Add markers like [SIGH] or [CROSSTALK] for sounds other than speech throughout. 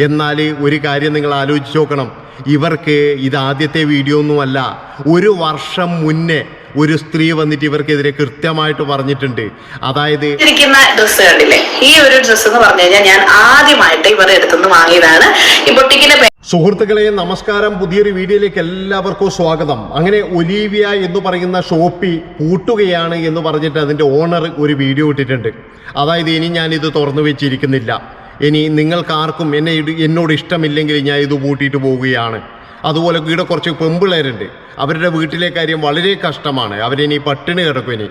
എന്നാൽ ഒരു കാര്യം നിങ്ങൾ ആലോചിച്ച് നോക്കണം. ഇവർക്ക് ഇത് ആദ്യത്തെ വീഡിയോ ഒന്നുമല്ല ഒരു വർഷം മുന്നേ ഒരു സ്ത്രീ വന്നിട്ട് ഇവർക്കെതിരെ കൃത്യമായിട്ട് പറഞ്ഞിട്ടുണ്ട്. അതായത് ഇരിക്കുന്ന ഡ്രസ്സ് കണ്ടില്ലേ? ഈ ഒരു ഡ്രസ്സ് എന്ന് പറഞ്ഞു കഴിഞ്ഞാൽ ഞാൻ ആദ്യമായിട്ട് ഇവരുടെ അടുത്തുനിന്ന് വാങ്ങിയതാണ്. ഈ ബൊട്ടിക്കിന്റെ സുഹൃത്തുക്കളെ നമസ്കാരം. പുതിയൊരു വീഡിയോയിലേക്ക് എല്ലാവർക്കും സ്വാഗതം. അങ്ങനെ ഒലീവിയ എന്ന് പറയുന്ന ഷോപ്പി പൂട്ടുകയാണ് എന്ന് പറഞ്ഞിട്ട് അതിന്റെ ഓണർ ഒരു വീഡിയോ ഇട്ടിട്ടുണ്ട്. അതായത് ഇനി ഞാനിത് തുറന്നു വെച്ചിരിക്കുന്നില്ല. ഇനി നിങ്ങൾക്കാർക്കും എന്നെ എന്നോട് ഇഷ്ടമില്ലെങ്കിൽ ഞാൻ ഇത് പൂട്ടിയിട്ട് പോവുകയാണ്. അതുപോലെ ഇവിടെ കുറച്ച് പെമ്പിളേരുണ്ട് അവരുടെ വീട്ടിലെ കാര്യം വളരെ കഷ്ടമാണ്. അവരിനി പട്ടിണി കിടക്കും ഇനി.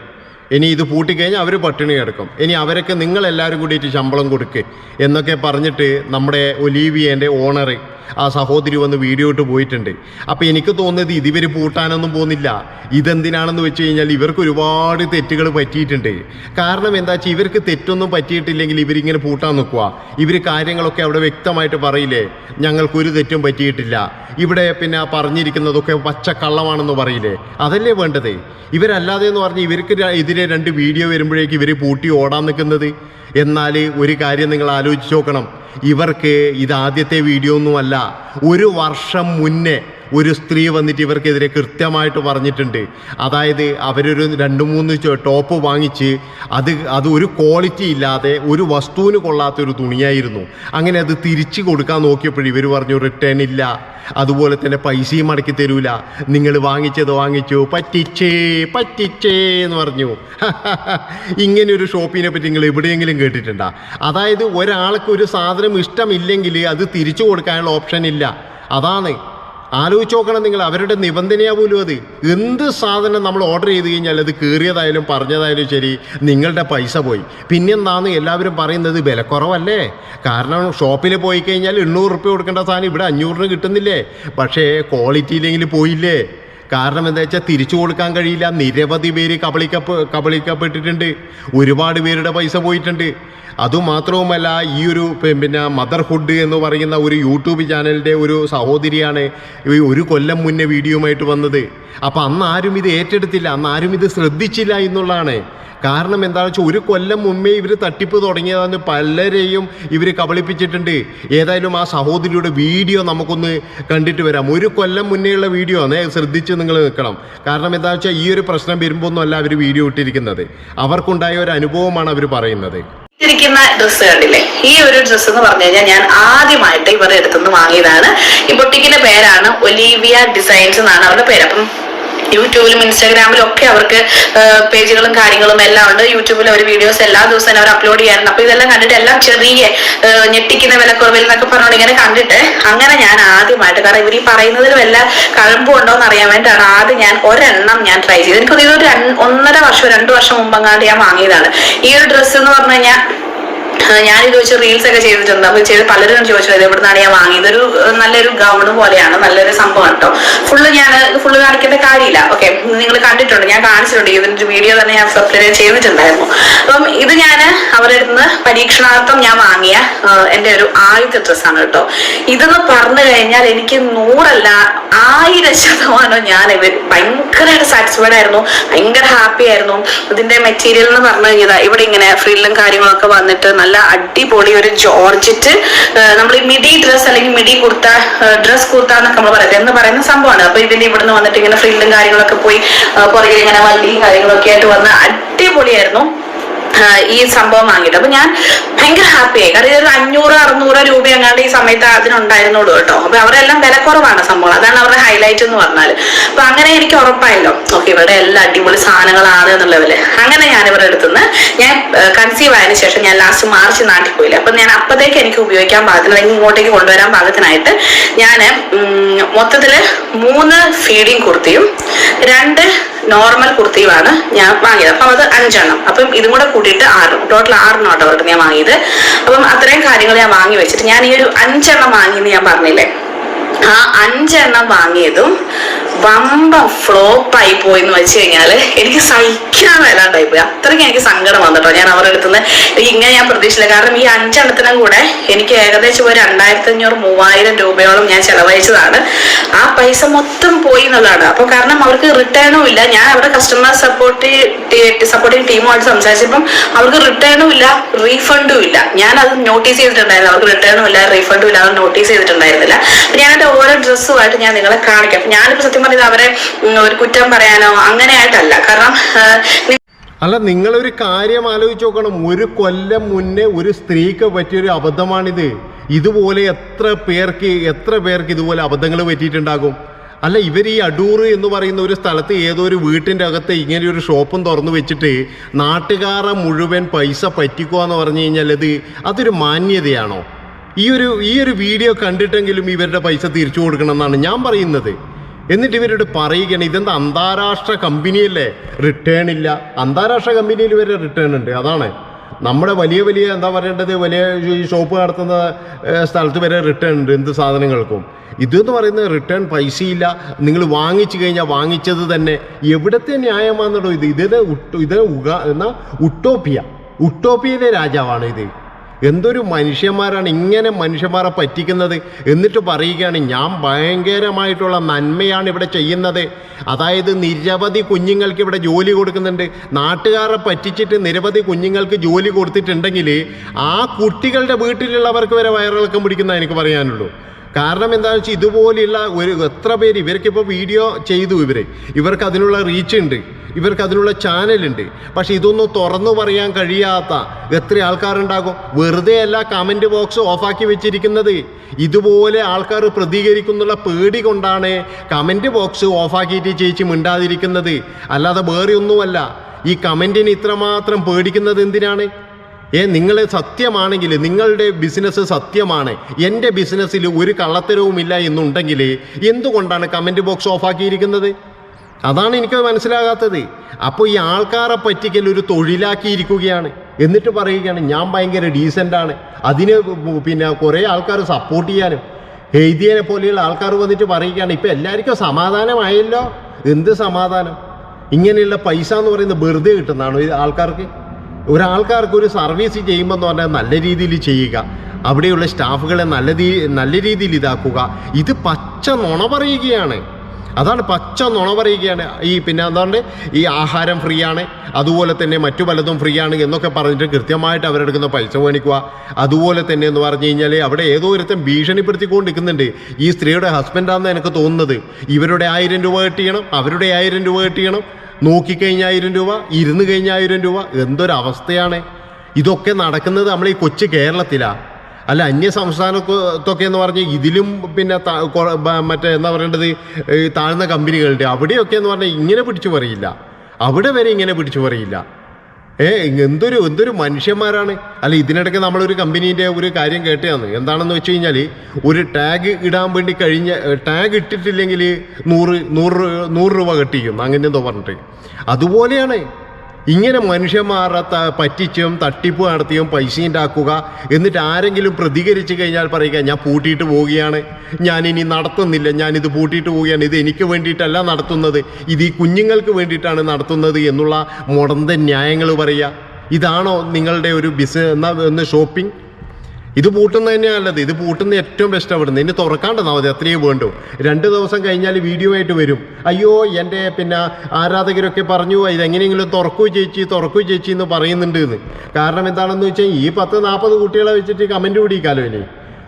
ഇനി ഇത് പൂട്ടിക്കഴിഞ്ഞാൽ അവർ പട്ടിണി കിടക്കും. ഇനി അവരൊക്കെ നിങ്ങളെല്ലാവരും കൂടിയിട്ട് ശമ്പളം കൊടുക്കുക എന്നൊക്കെ പറഞ്ഞിട്ട് നമ്മുടെ ഒലീവിയേന്റെ ഓണർ ആ സഹോദരി വന്ന് വീഡിയോ ഇട്ട് പോയിട്ടുണ്ട്. അപ്പോൾ എനിക്ക് തോന്നുന്നത് ഇതിവർ പൂട്ടാനൊന്നും പോകുന്നില്ല. ഇതെന്തിനാണെന്ന് വെച്ച് കഴിഞ്ഞാൽ ഇവർക്ക് ഒരുപാട് തെറ്റുകൾ പറ്റിയിട്ടുണ്ട്. കാരണം എന്താ വെച്ചാൽ ഇവർക്ക് തെറ്റൊന്നും പറ്റിയിട്ടില്ലെങ്കിൽ ഇവരിങ്ങനെ പൂട്ടാൻ നിൽക്കുക ഇവർ കാര്യങ്ങളൊക്കെ അവിടെ വ്യക്തമായിട്ട് പറയില്ലേ? ഞങ്ങൾക്കൊരു തെറ്റും പറ്റിയിട്ടില്ല. ഇവിടെ പിന്നെ പറഞ്ഞിരിക്കുന്നതൊക്കെ പച്ചക്കള്ളമാണെന്ന് പറയില്ലേ? അതല്ലേ വേണ്ടത്? ഇവരല്ലാതെ എന്ന് പറഞ്ഞ് ഇവർക്ക് എതിരെ രണ്ട് വീഡിയോ വരുമ്പോഴേക്ക് ഇവർ പൂട്ടി ഓടാൻ നിൽക്കുന്നത്? എന്നാൽ ഒരു കാര്യം നിങ്ങൾ ആലോചിച്ച് നോക്കണം. ഇവർക്ക് ഇത് ആദ്യത്തെ വീഡിയോ ഒന്നുമല്ല. ഒരു വർഷം മുന്നേ ഒരു സ്ത്രീ വന്നിട്ട് ഇവർക്കെതിരെ കൃത്യമായിട്ട് പറഞ്ഞിട്ടുണ്ട്. അതായത് അവരൊരു രണ്ട് മൂന്ന് ടോപ്പ് വാങ്ങിച്ച് അത് അത് ഒരു ക്വാളിറ്റി ഇല്ലാതെ ഒരു വസ്തുവിന് കൊള്ളാത്ത ഒരു തുണിയായിരുന്നു. അങ്ങനെ അത് തിരിച്ചു കൊടുക്കാൻ നോക്കിയപ്പോൾ ഇവർ പറഞ്ഞു റിട്ടേൺ ഇല്ല. അതുപോലെ തന്നെ പൈസയും മടക്കി തരൂല. നിങ്ങൾ വാങ്ങിച്ചത് വാങ്ങിച്ചു? പറ്റിച്ചേ പറ്റിച്ചേ എന്ന് പറഞ്ഞു. [LAUGHS] ഇങ്ങനെ ഒരു ഷോപ്പിനെ പറ്റി നിങ്ങൾ എവിടെയെങ്കിലും കേട്ടിട്ടുണ്ടോ? അതായത് ഒരാൾക്ക് ഒരു സാധനം ഇഷ്ടമില്ലെങ്കിൽ അത് തിരിച്ചു കൊടുക്കാനുള്ള ഓപ്ഷൻ ഇല്ല. അതാണ്. ആലോചിച്ച് നോക്കണം നിങ്ങൾ അവരുടെ നിബന്ധനയാ അത്? എന്ത് സാധനം നമ്മൾ ഓർഡർ ചെയ്ത് കഴിഞ്ഞാൽ അത് കീറിയതായാലും പറഞ്ഞതായാലും ശരി നിങ്ങളുടെ പൈസ പോയി. പിന്നെന്താന്ന് എല്ലാവരും പറയുന്നത് വിലക്കുറവല്ലേ? കാരണം ഷോപ്പിൽ പോയി കഴിഞ്ഞാൽ എണ്ണൂറ് റുപ്യ കൊടുക്കേണ്ട സാധനം ഇവിടെ അഞ്ഞൂറിന് കിട്ടുന്നില്ലേ? പക്ഷേ ക്വാളിറ്റി ഇല്ലെങ്കിൽ പോയില്ലേ? കാരണം എന്താ വെച്ചാൽ തിരിച്ചു കൊടുക്കാൻ കഴിയില്ല. നിരവധി പേര് കബളിക്കപ്പ് കബളിക്കപ്പെട്ടിട്ടുണ്ട്. ഒരുപാട് പേരുടെ പൈസ പോയിട്ടുണ്ട്. അതുമാത്രവുമല്ല ഈ ഒരു പിന്നെ മദർഹുഡ് എന്ന് പറയുന്ന ഒരു യൂട്യൂബ് ചാനലിന്റെ ഒരു സഹോദരിയാണ് ഒരു കൊല്ലം മുന്നേ വീഡിയോ ആയിട്ട് വന്നത്. അപ്പോൾ അന്ന് ആരും ഇത് ഏറ്റെടുത്തില്ല അന്ന് ആരും ഇത് ശ്രദ്ധിച്ചില്ല എന്നുള്ളതാണ്. കാരണം എന്താണെന്ന് വെച്ചാൽ ഒരു കൊല്ലം മുമ്പേ ഇവർ തട്ടിപ്പ് തുടങ്ങിയതാണ് പലരെയും ഇവർ കബളിപ്പിച്ചിട്ടുണ്ട്. ഏതായാലും ആ സഹോദരിയുടെ വീഡിയോ നമുക്കൊന്ന് കണ്ടിട്ട് വരാം. ഒരു കൊല്ലം മുന്നേയുള്ള വീഡിയോ ആണ് ശ്രദ്ധിച്ച് നിങ്ങൾ നിൽക്കണം. കാരണം എന്താണെന്ന് വെച്ചാൽ ഈ ഒരു പ്രശ്നം വരുമ്പോൾ ഒന്നുമല്ല അവർ വീഡിയോ ഇട്ടിരിക്കുന്നത്. അവർക്കുണ്ടായ ഒരു അനുഭവമാണ് അവർ പറയുന്നത്. ഇരിക്കുന്ന ഡ്രസ്സ് കണ്ടില്ലേ? ഈ ഒരു ഡ്രസ്സ് എന്ന് പറഞ്ഞു കഴിഞ്ഞാൽ ഞാൻ ആദ്യമായിട്ട് ഇവരുടെ അടുത്തുനിന്ന് വാങ്ങിയതാണ്. ഈ ബൊട്ടിക്കിന്റെ പേരാണ് ഒലീവിയ ഡിസൈൻസ് എന്നാണ് അവരുടെ പേര്. അപ്പം യൂട്യൂബിലും ഇൻസ്റ്റാഗ്രാമിലും ഒക്കെ അവർക്ക് പേജുകളും കാര്യങ്ങളും എല്ലാം ഉണ്ട്. യൂട്യൂബിൽ അവർ വീഡിയോസ് എല്ലാ ദിവസവും അവർ അപ്ലോഡ് ചെയ്യാറുണ്ട്. അപ്പൊ ഇതെല്ലാം കണ്ടിട്ട് എല്ലാം ചെറിയ ഞെട്ടിക്കുന്ന വിലക്കുറവിൽ എന്നൊക്കെ പറഞ്ഞോണ്ട് ഇങ്ങനെ കണ്ടിട്ട് അങ്ങനെ ഞാൻ ആദ്യമായിട്ട് കാരണം ഇവർ ഈ പറയുന്നതിൽ വല്ല കഴമ്പും ഉണ്ടോ എന്ന് അറിയാൻ വേണ്ടിയിട്ടാണ് ആദ്യം ഞാൻ ഒരെണ്ണം ഞാൻ ട്രൈ ചെയ്തത്. എനിക്ക് ഇതൊരു ഒന്നര വർഷം രണ്ടു വർഷം മുമ്പങ്ങാണ്ട് ഞാൻ വാങ്ങിയതാണ്. ഈ ഒരു ഡ്രസ്സ് എന്ന് പറഞ്ഞു കഴിഞ്ഞാൽ ഞാനിത് വെച്ച് റീൽസ് ഒക്കെ ചെയ്തിട്ടുണ്ട്. അപ്പൊ ചെയ്ത് പലരും ചോദിച്ചു ഇത് എവിടുന്നാണ് ഞാൻ വാങ്ങിയത്? ഒരു നല്ലൊരു ഗൗൺ പോലെയാണ് നല്ലൊരു സംഭവം കേട്ടോ ഫുള്ള് ഞാൻ ഫുള്ള് കാണിക്കേണ്ട കാര്യമില്ല. ഓക്കെ നിങ്ങൾ കണ്ടിട്ടുണ്ട് ഞാൻ കാണിച്ചിട്ടുണ്ട്. ഇതിന്റെ വീഡിയോ തന്നെ ഞാൻ സബ്സ്ക്രൈബ് ചെയ്തിട്ടുണ്ടായിരുന്നു. അപ്പം ഇത് ഞാൻ അവരുടെ നിന്ന് പരീക്ഷണാർത്ഥം ഞാൻ വാങ്ങിയ എന്റെ ഒരു ആദ്യത്തെ ഡ്രസ്സാണ് കേട്ടോ. ഇതെന്ന് പറഞ്ഞു കഴിഞ്ഞാൽ എനിക്ക് നൂറല്ല ആയിരം ശതമാനം ഞാൻ ഭയങ്കരമായിട്ട് സാറ്റിസ്ഫൈഡ് ആയിരുന്നു. ഭയങ്കര ഹാപ്പി ആയിരുന്നു. ഇതിന്റെ മെറ്റീരിയൽ എന്ന് പറഞ്ഞു കഴിഞ്ഞാൽ ഇവിടെ ഇങ്ങനെ ഫ്രില്ലും കാര്യങ്ങളൊക്കെ വന്നിട്ട് നല്ല അടിപൊളി ഒരു ജോർജറ്റ് നമ്മൾ ഈ മിഡി ഡ്രസ് അല്ലെങ്കിൽ മിഡി കുർത്ത ഡ്രസ് കുർത്ത എന്നൊക്കെ നമ്മൾ പറയുന്നത് എന്ന് പറയുന്ന സംഭവമാണ്. അപ്പൊ ഇതിന്റെ ഇവിടുന്ന് വന്നിട്ട് ഇങ്ങനെ ഫ്രില്ലും കാര്യങ്ങളൊക്കെ പോയി പുറകിൽ ഇങ്ങനെ വള്ളിയും കാര്യങ്ങളൊക്കെ ആയിട്ട് വന്ന് അടിപൊളിയായിരുന്നു. ഈ സംഭവം വാങ്ങിയിട്ട്. അപ്പൊ ഞാൻ ഭയങ്കര ഹാപ്പിയായി കാരണം ഇതൊരു അഞ്ഞൂറ് അറുന്നൂറ് രൂപ എങ്ങാണ്ട് ഈ സമയത്ത് അതിനുണ്ടായിരുന്നുള്ളൂ കേട്ടോ. അപ്പൊ അവരെല്ലാം വിലക്കുറവാണ് സംഭവം. അതാണ് അവരുടെ ഹൈലൈറ്റ് എന്ന് പറഞ്ഞാൽ അപ്പൊ അങ്ങനെ എനിക്ക് ഉറപ്പായല്ലോ. ഓക്കെ ഇവരുടെ എല്ലാ അടിപൊളി സാധനങ്ങളാണ് എന്നുള്ളവര്. അങ്ങനെ ഞാൻ ഇവരുടെ അടുത്തുനിന്ന് ഞാൻ കൺസീവ് ആയതിനു ശേഷം ഞാൻ ലാസ്റ്റ് മാർച്ച് നാട്ടിൽ പോയില്ല. അപ്പൊ ഞാൻ അപ്പത്തേക്ക് എനിക്ക് ഉപയോഗിക്കാൻ പാകത്തിന് അല്ലെങ്കിൽ ഇങ്ങോട്ടേക്ക് കൊണ്ടുവരാൻ പാകത്തിനായിട്ട് ഞാൻ മൊത്തത്തിൽ മൂന്ന് ഫീഡിങ് കുർത്തിയും രണ്ട് നോർമൽ കുർത്തിയുമാണ് ഞാൻ വാങ്ങിയത്. അപ്പം അത് അഞ്ചെണ്ണം. അപ്പം ഇതും കൂടെ കൂട്ടിയിട്ട് ആറ് ടോട്ടൽ ആറെണ്ണം കേട്ടോ ഞാൻ വാങ്ങിയത്. അപ്പം അത്രയും കാര്യങ്ങൾ ഞാൻ വാങ്ങി വെച്ചിട്ട് ഞാൻ ഈ ഒരു അഞ്ചെണ്ണം വാങ്ങിയെന്ന് ഞാൻ പറഞ്ഞില്ലേ? ആ അഞ്ചെണ്ണം വാങ്ങിയതും വമ്പ ഫ്ലോപ്പ് ആയി പോയി എന്ന് വെച്ച് കഴിഞ്ഞാൽ എനിക്ക് സഹിക്കാൻ വരാണ്ടായി പോയി അത്രയ്ക്ക് എനിക്ക് സങ്കടം വന്നിട്ടോ. ഞാൻ അവരുടെ അടുത്ത് നിന്ന് ഇങ്ങനെ ഞാൻ പ്രതീക്ഷിച്ചില്ല. കാരണം ഈ അഞ്ചെണ്ണത്തിനും കൂടെ എനിക്ക് ഏകദേശം ഒരു രണ്ടായിരത്തി അഞ്ഞൂറ് മൂവായിരം രൂപയോളം ഞാൻ ചെലവഴിച്ചതാണ്. ആ പൈസ മൊത്തം പോയി എന്നുള്ളതാണ്. അപ്പൊ കാരണം അവർക്ക് റിട്ടേണും ഇല്ല. ഞാൻ അവരുടെ കസ്റ്റമർ സപ്പോർട്ട് സപ്പോർട്ടിങ് ടീമുമായിട്ട് സംസാരിച്ചപ്പം അവർക്ക് റിട്ടേണും ഇല്ല റീഫണ്ടും ഇല്ല. ഞാൻ അത് നോട്ടീസ് ചെയ്തിട്ടുണ്ടായിരുന്നു അവർക്ക് റിട്ടേണും ഇല്ല റീഫണ്ടും ഇല്ല അത് നോട്ടീസ് ചെയ്തിട്ടുണ്ടായിരുന്നില്ല. ഞാൻ എന്റെ ഓരോ ഡ്രസ്സുമായിട്ട് ഞാൻ നിങ്ങളെ കാണിക്കാം. ഞാനിപ്പോ പറഞ്ഞത് അവരെ ഒരു കുറ്റം പറയാനോ അങ്ങനെ ആയിട്ടല്ല കാരണം അല്ല അല്ല നിങ്ങളൊരു കാര്യം ആലോചിച്ച് നോക്കണം. ഒരു കൊല്ലം മുന്നേ ഒരു സ്ത്രീക്ക് പറ്റിയൊരു അബദ്ധമാണിത്. ഇതുപോലെ എത്ര പേർക്ക് എത്ര പേർക്ക് ഇതുപോലെ അബദ്ധങ്ങൾ പറ്റിയിട്ടുണ്ടാകും? അല്ല ഇവർ ഈ അടൂർ എന്ന് പറയുന്ന ഒരു സ്ഥലത്ത് ഏതോ ഒരു വീട്ടിന്റെ അകത്ത് ഇങ്ങനെ ഒരു ഷോപ്പും തുറന്നു വെച്ചിട്ട് നാട്ടുകാരെ മുഴുവൻ പൈസ പറ്റിക്കുക എന്ന് പറഞ്ഞു കഴിഞ്ഞാൽ അത് അതൊരു മാന്യതയാണോ? ഈ ഒരു ഈ ഒരു വീഡിയോ കണ്ടിട്ടെങ്കിലും ഇവരുടെ പൈസ തിരിച്ചു കൊടുക്കണം എന്നാണ് ഞാൻ പറയുന്നത്. എന്നിട്ട് ഇവരോട് പറയുകയാണ് ഇതെന്താ അന്താരാഷ്ട്ര കമ്പനിയല്ലേ? റിട്ടേൺ ഇല്ല. അന്താരാഷ്ട്ര കമ്പനിയിൽ വരെ റിട്ടേൺ ഉണ്ട് അതാണ്. നമ്മുടെ വലിയ വലിയ എന്താ പറയേണ്ടത് വലിയ ഈ ഷോപ്പ് നടത്തുന്ന സ്ഥലത്ത് വരെ റിട്ടേൺ ഉണ്ട് എന്ത് സാധനങ്ങൾക്കും. ഇതെന്ന് പറയുന്നത് റിട്ടേൺ പൈസയില്ല. നിങ്ങൾ വാങ്ങിച്ചു കഴിഞ്ഞാൽ വാങ്ങിച്ചത് തന്നെ. എവിടത്തെ ന്യായമാണെന്നുള്ളത് ഇത്. ഇതിന് ഇത് ഉഗ എന്നാ ഉട്ടോപ്പിയ. ഉട്ടോപ്പിയയിലെ രാജാവാണ് ഇത്. എന്തൊരു മനുഷ്യന്മാരാണ് ഇങ്ങനെ മനുഷ്യന്മാരെ പറ്റിക്കുന്നത് എന്നിട്ട് പറയുകയാണ് ഞാൻ ഭയങ്കരമായിട്ടുള്ള നന്മയാണ് ഇവിടെ ചെയ്യുന്നത്. അതായത് നിരവധി കുഞ്ഞുങ്ങൾക്ക് ഇവിടെ ജോലി കൊടുക്കുന്നുണ്ട്. നാട്ടുകാരെ പറ്റിച്ചിട്ട് നിരവധി കുഞ്ഞുങ്ങൾക്ക് ജോലി കൊടുത്തിട്ടുണ്ടെങ്കിൽ ആ കുട്ടികളുടെ വീട്ടിലുള്ളവർക്ക് വരെ വയറിളക്കം പിടിക്കുന്ന എനിക്ക് പറയാനുള്ളൂ. കാരണം എന്താണെന്ന് വെച്ചാൽ ഇതുപോലെയുള്ള ഒരു എത്ര പേര് ഇവർക്കിപ്പോൾ വീഡിയോ ചെയ്തു ഇവർ ഇവർക്ക് അതിനുള്ള റീച്ച് ഉണ്ട്. ഇവർക്ക് അതിനുള്ള ചാനലുണ്ട് പക്ഷേ ഇതൊന്നും തുറന്നു പറയാൻ കഴിയാത്ത എത്ര ആൾക്കാരുണ്ടാകും. വെറുതെ അല്ല കമന്റ് ബോക്സ് ഓഫാക്കി വെച്ചിരിക്കുന്നത്. ഇതുപോലെ ആൾക്കാർ പ്രതികരിക്കുന്നുള്ള പേടി കൊണ്ടാണ് കമന്റ് ബോക്സ് ഓഫാക്കിയിട്ട് ചേച്ചി മിണ്ടാതിരിക്കുന്നത്. അല്ലാതെ വേറെ ഒന്നുമല്ല. ഈ കമന്റിന് ഇത്രമാത്രം പേടിക്കുന്നത് എന്തിനാണ്? ഏ നിങ്ങൾ സത്യമാണെങ്കിൽ നിങ്ങളുടെ ബിസിനസ് സത്യമാണ്. എന്റെ ബിസിനസ്സിൽ ഒരു കള്ളത്തരവുമില്ല എന്നുണ്ടെങ്കിൽ എന്തുകൊണ്ടാണ് കമന്റ് ബോക്സ് ഓഫാക്കിയിരിക്കുന്നത്? അതാണ് എനിക്ക് മനസ്സിലാകാത്തത്. അപ്പോൾ ഈ ആൾക്കാരെ പറ്റിക്കൽ ഒരു തൊഴിലാക്കിയിരിക്കുകയാണ്. എന്നിട്ട് പറയുകയാണ് ഞാൻ ഭയങ്കര ഡീസന്റാണ് അതിന് പിന്നെ കുറേ ആൾക്കാർ സപ്പോർട്ട് ചെയ്യാനും. ഹെയ്തിയനെ പോലെയുള്ള ആൾക്കാർ വന്നിട്ട് പറയുകയാണ് ഇപ്പം എല്ലാവർക്കും സമാധാനമായല്ലോ? എന്ത് സമാധാനം? ഇങ്ങനെയുള്ള പൈസ എന്ന് പറയുന്നത് വെറുതെ കിട്ടുന്നതാണോ ആൾക്കാർക്ക്. ഒരാൾക്കാർക്ക് ഒരു സർവീസ് ചെയ്യുമ്പോൾ പറഞ്ഞാൽ നല്ല രീതിയിൽ ചെയ്യുക. അവിടെയുള്ള സ്റ്റാഫുകളെ നല്ല നല്ല രീതിയിൽ ഇതാക്കുക. ഇത് പച്ച നുണ പറയുകയാണ്. അതാണ് പച്ച നുണ പറയുകയാണ്. ഈ പിന്നെ അതുകൊണ്ട് ഈ ആഹാരം ഫ്രീ ആണ്. അതുപോലെ തന്നെ മറ്റു പലതും ഫ്രീ ആണ് എന്നൊക്കെ പറഞ്ഞിട്ട് കൃത്യമായിട്ട് അവരെടുക്കുന്ന പൈസ മേടിക്കുക. അതുപോലെ തന്നെ എന്ന് പറഞ്ഞു കഴിഞ്ഞാൽ അവിടെ ഏതോ ഒരുത്തൻ ഭീഷണിപ്പെടുത്തിക്കൊണ്ട് നിൽക്കുന്നുണ്ട്. ഈ സ്ത്രീയുടെ ഹസ്ബൻഡാണെന്ന് എനിക്ക് തോന്നുന്നത്. ഇവരുടെ ആയിരം രൂപ കെട്ടിയണം അവരുടെ ആയിരം രൂപ കെട്ടിയണം. നോക്കിക്കഴിഞ്ഞാൽ ആയിരം രൂപ ഇരുന്ന് കഴിഞ്ഞാൽ ആയിരം രൂപ എന്തൊരവസ്ഥയാണ്? ഇതൊക്കെ നടക്കുന്നത് നമ്മൾ ഈ കൊച്ചു കേരളത്തിലാണ് അല്ല അന്യ സംസ്ഥാനത്തൊക്കെ എന്ന് പറഞ്ഞാൽ ഇതിലും പിന്നെ മറ്റേ എന്താ പറയേണ്ടത്? താഴ്ന്ന കമ്പനികളുണ്ട് അവിടെയൊക്കെ എന്ന് പറഞ്ഞാൽ ഇങ്ങനെ പിടിച്ചു പറയില്ല. അവിടെ വരെ ഇങ്ങനെ പിടിച്ചു പറയില്ല. ഏ എന്തൊരു എന്തൊരു മനുഷ്യന്മാരാണ്? അല്ല ഇതിനിടയ്ക്ക് നമ്മളൊരു കമ്പനീന്റെ ഒരു കാര്യം കേട്ടതാണ്. എന്താണെന്ന് വെച്ച് കഴിഞ്ഞാൽ ഒരു ടാഗ് ഇടാൻ വേണ്ടി കഴിഞ്ഞ ടാഗ് ഇട്ടിട്ടില്ലെങ്കിൽ നൂറ് നൂറ് നൂറ് രൂപ കെട്ടിക്കും. അങ്ങനെ എന്തോ പറഞ്ഞിട്ട്. അതുപോലെയാണ് ഇങ്ങനെ മനുഷ്യന്മാരെ പറ്റിച്ചും തട്ടിപ്പ് നടത്തിയും പൈസ ഉണ്ടാക്കുക എന്നിട്ട് ആരെങ്കിലും പ്രതികരിച്ചു കഴിഞ്ഞാൽ പറയുക ഞാൻ പൂട്ടിയിട്ട് പോവുകയാണ്. ഞാൻ ഇനി നടത്തുന്നില്ല. ഞാനിത് പൂട്ടിയിട്ട് പോവുകയാണ്. ഇത് എനിക്ക് വേണ്ടിയിട്ടല്ല നടത്തുന്നത്. ഇത് ഈ കുഞ്ഞുങ്ങൾക്ക് വേണ്ടിയിട്ടാണ് നടത്തുന്നത് എന്നുള്ള മുടന്ത ന്യായങ്ങൾ പറയുക. ഇതാണോ നിങ്ങളുടെ ഒരു ബിസിനസ് എന്നാ ഒന്ന് ഷോപ്പിംഗ് ഇത് പൂട്ടുന്നത് തന്നെയാണല്ലത് ഇത് പൂട്ടുന്ന ഏറ്റവും ബെസ്റ്റ് അവിടുന്ന് ഇനി തുറക്കാണ്ടെന്നാൽ മതി. അത്രയും വേണ്ടു. രണ്ട് ദിവസം കഴിഞ്ഞാൽ വീഡിയോ ആയിട്ട് വരും. അയ്യോ എന്റെ പിന്നെ ആരാധകരൊക്കെ പറഞ്ഞു ഇതെങ്ങനെയെങ്കിലും തുറക്കൂ ചേച്ചി തുറക്കൂ ചേച്ചി എന്ന് പറയുന്നുണ്ട് എന്ന് കാരണം എന്താണെന്ന് വെച്ചാൽ ഈ പത്ത് നാൽപ്പത് കുട്ടികളെ വെച്ചിട്ട് കമന്റ് കൂടിയിക്കാലോ ഇനി?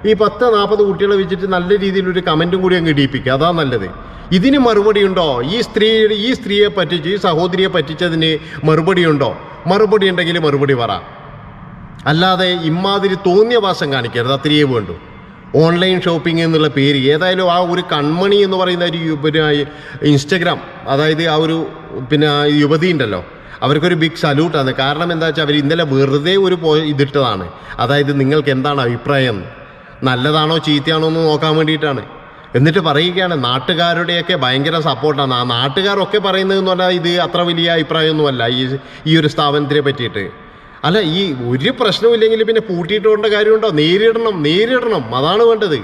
ഈ പത്ത് നാൽപ്പത് കുട്ടികളെ വെച്ചിട്ട് നല്ല രീതിയിലൊരു കമന്റും കൂടി അങ്ങ് ഇടിയിപ്പിക്കുക അതാണ് നല്ലത്. ഇതിന് മറുപടി ഉണ്ടോ? ഈ സ്ത്രീ ഈ സ്ത്രീയെ പറ്റിച്ച് ഈ സഹോദരിയെ പറ്റിച്ചതിന് മറുപടി ഉണ്ടോ? മറുപടി ഉണ്ടെങ്കിൽ മറുപടി പറ. അല്ലാതെ ഇമ്മാതിരി തോന്നിയ വാസം കാണിക്കരുത് അത്രയേ വേണ്ടു. ഓൺലൈൻ ഷോപ്പിംഗ് എന്നുള്ള പേര് ഏതായാലും ആ ഒരു കൺമണി എന്ന് പറയുന്ന ഒരു പിന്നെ ഇൻസ്റ്റഗ്രാം അതായത് ആ ഒരു പിന്നെ യുവതി ഉണ്ടല്ലോ അവർക്കൊരു ബിഗ് സല്യൂട്ടാണ് കാരണം എന്താ വെച്ചാൽ അവർ ഇന്നലെ വെറുതെ ഒരു പോ ഇതിട്ടതാണ്. അതായത് നിങ്ങൾക്ക് എന്താണ് അഭിപ്രായം? നല്ലതാണോ ചീത്തയാണോ എന്ന് നോക്കാൻ വേണ്ടിയിട്ടാണ്. എന്നിട്ട് പറയുകയാണ് നാട്ടുകാരുടെയൊക്കെ ഭയങ്കര സപ്പോർട്ടാണ് ആ നാട്ടുകാരൊക്കെ പറയുന്നതെന്ന് പറഞ്ഞാൽ ഇത് അത്ര വലിയ അഭിപ്രായമൊന്നുമല്ല ഈ ഈ ഒരു സ്ഥാപനത്തിനെ പറ്റിയിട്ട്. അല്ല ഈ ഒരു പ്രശ്നമില്ലെങ്കിൽ പിന്നെ പൂട്ടിയിട്ട് കൊണ്ട കാര്യമുണ്ടോ? നേരിടണം നേരിടണം. അതാണ് വേണ്ടത്.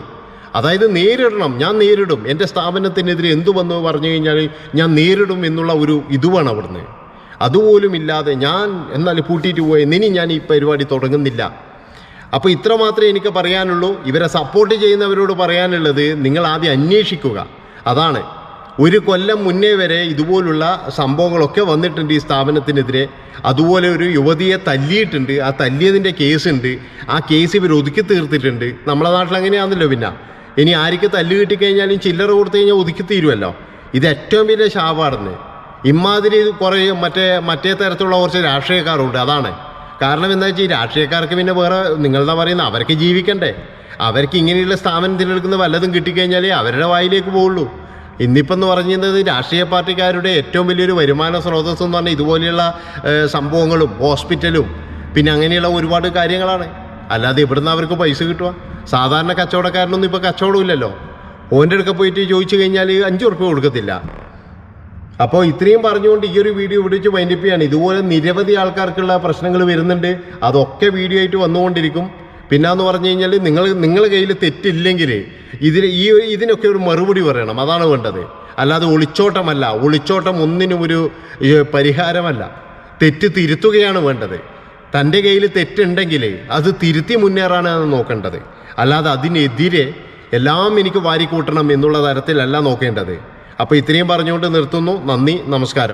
അതായത് നേരിടണം. ഞാൻ നേരിടും. എന്റെ സ്ഥാപനത്തിനെതിരെ എന്തു വന്നു പറഞ്ഞു കഴിഞ്ഞാൽ ഞാൻ നേരിടും എന്നുള്ള ഒരു ഇതുവാണ് അവിടുന്ന്. അതുപോലും ഇല്ലാതെ ഞാൻ എന്നാൽ പൂട്ടിയിട്ട് പോയി ഇനി ഞാൻ ഈ പരിപാടി തുടങ്ങുന്നില്ല. അപ്പോൾ ഇത്ര മാത്രമേ എനിക്ക് പറയാനുള്ളൂ. ഇവരെ സപ്പോർട്ട് ചെയ്യുന്നവരോട് പറയാനുള്ളത് നിങ്ങൾ ആദ്യം അന്വേഷിക്കുക. അതാണ്. ഒരു കൊല്ലം മുന്നേ വരെ ഇതുപോലുള്ള സംഭവങ്ങളൊക്കെ വന്നിട്ടുണ്ട് ഈ സ്ഥാപനത്തിനെതിരെ. അതുപോലെ ഒരു യുവതിയെ തല്ലിയിട്ടുണ്ട്. ആ തല്ലിയതിന്റെ കേസുണ്ട്. ആ കേസ് ഇവർ ഒതുക്കി തീർത്തിട്ടുണ്ട്. നമ്മളെ നാട്ടിൽ അങ്ങനെയാണല്ലോ പിന്നെ. ഇനി ആർക്ക് തല്ല് കിട്ടിക്കഴിഞ്ഞാലും ചില്ലറ കൊടുത്തു കഴിഞ്ഞാൽ ഒതുക്കി തീരുമല്ലോ ഇത് ഏറ്റവും വലിയ ശാപാടുന്നത് ഇമാതിരി കുറേ മറ്റേ മറ്റേ തരത്തിലുള്ള കുറച്ച് രാഷ്ട്രീയക്കാരുണ്ട്. അതാണ്. കാരണം എന്താ വെച്ചാൽ ഈ രാഷ്ട്രീയക്കാർക്ക് പിന്നെ വേറെ നിങ്ങളെന്താ പറയുന്നത് അവർക്ക് ജീവിക്കണ്ടേ. അവർക്ക് ഇങ്ങനെയുള്ള സ്ഥാപനം തിരഞ്ഞെടുക്കുന്ന വല്ലതും കിട്ടിക്കഴിഞ്ഞാലേ അവരുടെ വായിലേക്ക് പോവുള്ളൂ. ഇന്നിപ്പം എന്ന് പറഞ്ഞത് രാഷ്ട്രീയ പാർട്ടിക്കാരുടെ ഏറ്റവും വലിയൊരു വരുമാന സ്രോതസ്സ് എന്ന് പറഞ്ഞാൽ ഇതുപോലെയുള്ള സംഭവങ്ങളും ഹോസ്പിറ്റലും പിന്നെ അങ്ങനെയുള്ള ഒരുപാട് കാര്യങ്ങളാണ്. അല്ലാതെ ഇവിടുന്ന് അവർക്ക് പൈസ കിട്ടുക സാധാരണ കച്ചവടക്കാരനൊന്നും ഇപ്പോൾ കച്ചവടമില്ലല്ലോ ഓന്റെ അടുക്ക പോയിട്ട് ചോദിച്ചു കഴിഞ്ഞാൽ അഞ്ച് ഉറുപ്പ്യ കൊടുക്കത്തില്ല. അപ്പോൾ ഇത്രയും പറഞ്ഞുകൊണ്ട് ഈ ഒരു വീഡിയോ വിടിച്ച് വൈൻഡിപ്പിയാണ് ഇതുപോലെ നിരവധി ആൾക്കാർക്കുള്ള പ്രശ്നങ്ങൾ വരുന്നുണ്ട്. അതൊക്കെ വീഡിയോ ആയിട്ട് വന്നുകൊണ്ടിരിക്കും. പിന്നെന്ന് പറഞ്ഞു കഴിഞ്ഞാൽ നിങ്ങൾ നിങ്ങളുടെ കയ്യിൽ തെറ്റില്ലെങ്കിൽ ഇതിന് ഈ ഇതിനൊക്കെ ഒരു മറുപടി പറയണം. അതാണ് വേണ്ടത്. അല്ലാതെ ഒളിച്ചോട്ടമല്ല. ഒളിച്ചോട്ടം ഒന്നിനും ഒരു പരിഹാരമല്ല. തെറ്റ് തിരുത്തുകയാണ് വേണ്ടത്. തന്റെ കയ്യിൽ തെറ്റുണ്ടെങ്കിൽ അത് തിരുത്തി മുന്നേറാനാണ് നോക്കേണ്ടത്. അല്ലാതെ അതിനെതിരെ എല്ലാം എനിക്ക് വാരിക്കൂട്ടണം എന്നുള്ള തരത്തിലല്ല നോക്കേണ്ടത്. അപ്പോൾ ഇത്രയും പറഞ്ഞുകൊണ്ട് നിർത്തുന്നു. നന്ദി. നമസ്കാരം.